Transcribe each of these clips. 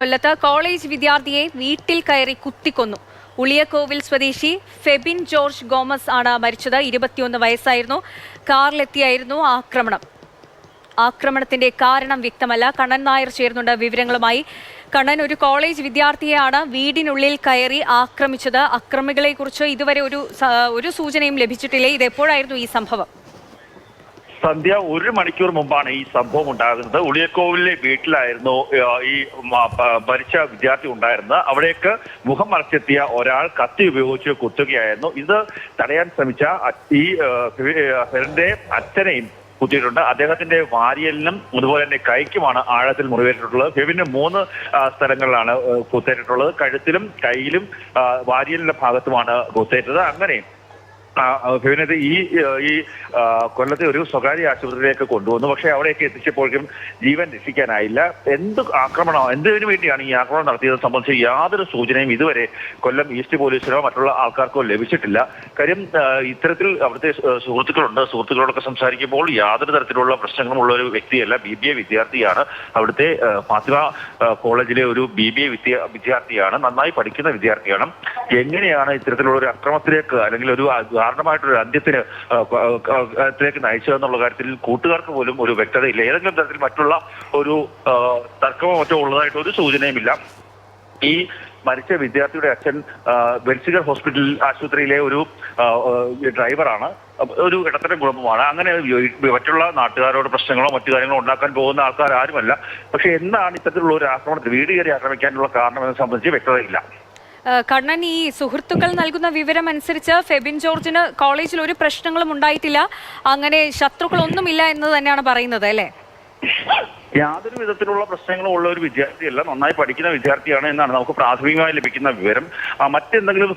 കൊല്ലത്ത് കോളേജ് വിദ്യാർത്ഥിയെ വീട്ടിൽ കയറി കുത്തിക്കൊന്നു. ഉളിയക്കോവിൽ സ്വദേശി ഫെബിൻ ജോർജ് ഗോമസ് ആണ് മരിച്ചത്. ഇരുപത്തിയൊന്ന് വയസ്സായിരുന്നു. കാറിലെത്തിയായിരുന്നു ആക്രമണം. ആക്രമണത്തിന്റെ കാരണം വ്യക്തമല്ല. കണ്ണൻ നായർ ചേർന്നുണ്ട് വിവരങ്ങളുമായി. കണ്ണൻ ഒരു കോളേജ് വിദ്യാർത്ഥിയെയാണ് വീടിനുള്ളിൽ കയറി ആക്രമിച്ചത്. അക്രമികളെ കുറിച്ച് ഇതുവരെ ഒരു ഒരു സൂചനയും ലഭിച്ചിട്ടില്ലേ. ഇത് എപ്പോഴായിരുന്നു ഈ സംഭവം? സന്ധ്യ ഒരു മണിക്കൂർ മുമ്പാണ് ഈ സംഭവം ഉണ്ടാകുന്നത്. ഉളിയക്കോവിലെ വീട്ടിലായിരുന്നു ഈ മരിച്ച വിദ്യാർത്ഥി ഉണ്ടായിരുന്നത്. അവിടേക്ക് മുഖം മറച്ചെത്തിയ ഒരാൾ കത്തി ഉപയോഗിച്ച് കുത്തുകയായിരുന്നു. ഇത് തടയാൻ ശ്രമിച്ച ഈ ഫെറിന്റെ അച്ഛനെയും കുത്തിയിട്ടുണ്ട്. അദ്ദേഹത്തിന്റെ വാരിയലിനും അതുപോലെ തന്നെ കൈക്കുമാണ് ആഴത്തിൽ മുറിവേറ്റിട്ടുള്ളത്. ഫെവിന് മൂന്ന് സ്ഥലങ്ങളിലാണ് കുത്തേറ്റിട്ടുള്ളത്. കഴുത്തിലും കയ്യിലും ആ, വാരിയലിന്റെ ഭാഗത്തുമാണ് കുത്തേറ്റത്. അങ്ങനെ ഫെവിനത് ഈ ഈ കൊല്ലത്തെ ഒരു സ്വകാര്യ ആശുപത്രിയിലേക്ക് കൊണ്ടുവന്നു. പക്ഷേ അവിടേക്ക് എത്തിച്ചപ്പോഴേക്കും ജീവൻ രക്ഷിക്കാനായില്ല. എന്ത് ആക്രമണം എന്തിനു വേണ്ടിയാണ് ഈ ആക്രമണം നടത്തിയത് സംബന്ധിച്ച് യാതൊരു സൂചനയും ഇതുവരെ കൊല്ലം ഈസ്റ്റ് പോലീസിനോ മറ്റുള്ള ആൾക്കാർക്കോ ലഭിച്ചിട്ടില്ല. കാര്യം ഇത്തരത്തിൽ അവിടുത്തെ സുഹൃത്തുക്കളുണ്ട്. സുഹൃത്തുക്കളോടൊക്കെ സംസാരിക്കുമ്പോൾ യാതൊരു തരത്തിലുള്ള പ്രശ്നങ്ങളും ഉള്ള ഒരു വ്യക്തിയല്ല ബി ബി എ വിദ്യാർത്ഥിയാണ്. അവിടുത്തെ ഫാത്തിമ കോളേജിലെ ഒരു ബി ബി എ വിദ്യ വിദ്യാർത്ഥിയാണ്. നന്നായി പഠിക്കുന്ന വിദ്യാർത്ഥിയാണ്. എങ്ങനെയാണ് ഇത്തരത്തിലുള്ള ഒരു അക്രമത്തിലേക്ക് അല്ലെങ്കിൽ ഒരു കാരണമായിട്ടൊരു അന്ത്യത്തിന് ത്തിലേക്ക് നയിച്ചതെന്നുള്ള കാര്യത്തിൽ കൂട്ടുകാർക്ക് പോലും ഒരു വ്യക്തതയില്ല. ഏതെങ്കിലും തരത്തിൽ മറ്റുള്ള ഒരു തർക്കമോ മറ്റോ ഉള്ളതായിട്ട് ഒരു സൂചനയുമില്ല. ഈ മരിച്ച വിദ്യാർത്ഥിയുടെ അച്ഛൻ വെൽസിഗർ ഹോസ്പിറ്റൽ ആശുപത്രിയിലെ ഒരു ഡ്രൈവറാണ്. ഒരു ഇടത്തരം കുടുംബമാണ്. അങ്ങനെ മറ്റുള്ള നാട്ടുകാരോട് പ്രശ്നങ്ങളോ മറ്റു കാര്യങ്ങളോ ഉണ്ടാക്കാൻ പോകുന്ന ആൾക്കാർ ആരുമല്ല പക്ഷെ എന്താണ് ഇത്തരത്തിലുള്ള ഒരു ആക്രമണത്തിൽ വീട് കയറി ആക്രമിക്കാനുള്ള കാരണം എന്നെ സംബന്ധിച്ച് വ്യക്തതയില്ല. കണ്ണൻ ഈ സുഹൃത്തുക്കൾ നൽകുന്ന വിവരം അനുസരിച്ച് ഫെബിൻ ജോർജിന് കോളേജിൽ ഒരു പ്രശ്നങ്ങളും ഉണ്ടായിട്ടില്ല. അങ്ങനെ ശത്രുക്കളൊന്നുമില്ല എന്ന് തന്നെയാണ് പറയുന്നത് അല്ലേ? യാതൊരു വിധത്തിലുള്ള പ്രശ്നങ്ങളും ഉള്ള ഒരു വിദ്യാർത്ഥിയല്ല നന്നായി പഠിക്കുന്ന വിദ്യാർത്ഥിയാണ് എന്നാണ് നമുക്ക് പ്രാഥമികമായി ലഭിക്കുന്ന വിവരം. മറ്റെന്തെങ്കിലും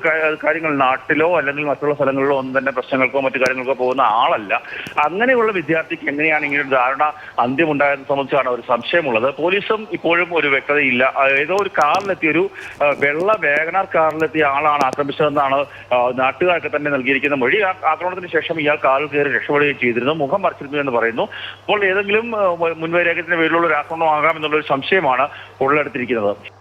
കാര്യങ്ങൾ നാട്ടിലോ അല്ലെങ്കിൽ മറ്റുള്ള സ്ഥലങ്ങളിലോ ഒന്നും തന്നെ പ്രശ്നങ്ങൾക്കോ മറ്റു കാര്യങ്ങൾക്കോ പോകുന്ന ആളല്ല. അങ്ങനെയുള്ള വിദ്യാർത്ഥിക്ക് എങ്ങനെയാണ് ഇങ്ങനെ ഒരു ധാരണ അന്ത്യമുണ്ടായതെന്ന് സംബന്ധിച്ചാണ് ഒരു സംശയമുള്ളത്. പോലീസും ഇപ്പോഴും ഒരു വ്യക്തതയില്ല. ഏതോ ഒരു കാറിലെത്തിയ ഒരു വെള്ള വേഗനാർ കാറിലെത്തിയ ആളാണ് ആക്രമിച്ചതെന്നാണ് നാട്ടുകാർക്ക് തന്നെ നൽകിയിരിക്കുന്ന മൊഴി. ആക്രമണത്തിന് ശേഷം ഇയാൾ കാറിൽ കയറി രക്ഷപ്പെടുകയും ചെയ്തിരുന്നു. മുഖം മറിച്ചിരുന്നു എന്ന് പറയുന്നു. അപ്പോൾ ഏതെങ്കിലും ആ, പേരിലുള്ള ഒരു സംശയമാണ് ഉള്ളെടുത്തിരിക്കുന്നത്.